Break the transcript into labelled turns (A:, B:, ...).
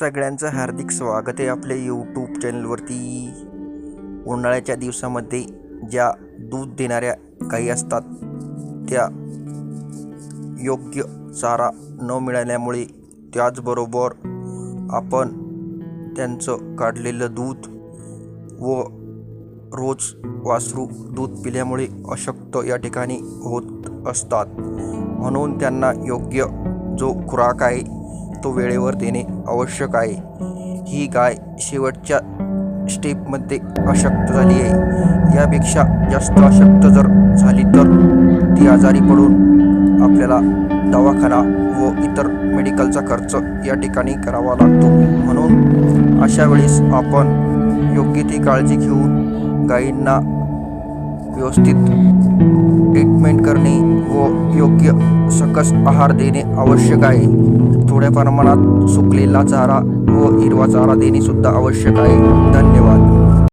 A: सगळ्यांचं हार्दिक स्वागत आहे आपल्या यूट्यूब चॅनलवरती उन्हाळ्याच्या दिवसामध्ये ज्या दूध देणाऱ्या गाई असतात त्या योग्य चारा न मिळाल्यामुळे त्याचबरोबर आपण त्यांचं काढलेलं दूध व रोज वासरू दूध पिल्यामुळे अशक्त या ठिकाणी होत असतात. म्हणून त्यांना योग्य जो खुराक आहे तो वेळेवर देणे आवश्यक आहे. ही गाय शेवटच्या स्टेपमध्ये अशक्त झाली आहे. यापेक्षा जास्त अशक्त जर झाली तर ती आजारी पडून आपल्याला दवाखाना व इतर मेडिकलचा खर्च या ठिकाणी करावा लागतो. म्हणून अशा वेळेस आपण योग्य ती काळजी घेऊन गायींना व्यवस्थित ट्रीटमेंट करणे व योग्य सकस आहार देणे आवश्यक आहे. थोड्या प्रमाणात सुकलेला चारा व हिरवा चारा देणे सुद्धा आवश्यक आहे. धन्यवाद.